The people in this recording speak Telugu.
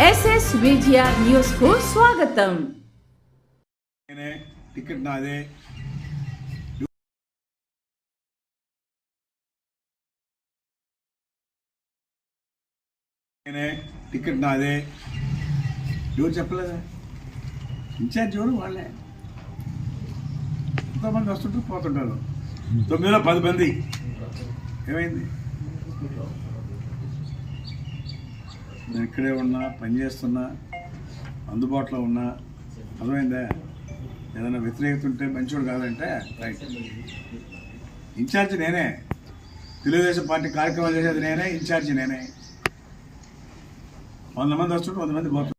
ఎస్ఎస్ విజిఆర్ న్యూస్కు స్వాగతం. నేనే టికెట్ నాదే. నేనే టికెట్ నాదే. ఎవరు చెప్పలేదా ఇన్ఛార్జ్ ఎవరు? వాళ్ళే. ఎంతోమంది వస్తుంటారు పోతుంటారు. తొమ్మిదిలో పది మంది. ఏమైంది? నేను ఇక్కడే ఉన్నా పని చేస్తున్నా అందుబాటులో ఉన్నా అర్థమైందా? ఏదైనా వ్యతిరేకత ఉంటే మంచివాడు కాదంటే రైట్ ఇన్ఛార్జ్ నేనే. తెలుగుదేశం పార్టీ కార్యక్రమాలు చేసేది నేనే ఇన్ఛార్జ్ నేనే. వంద మంది వస్తుంటే వంద మంది పోతుంటారు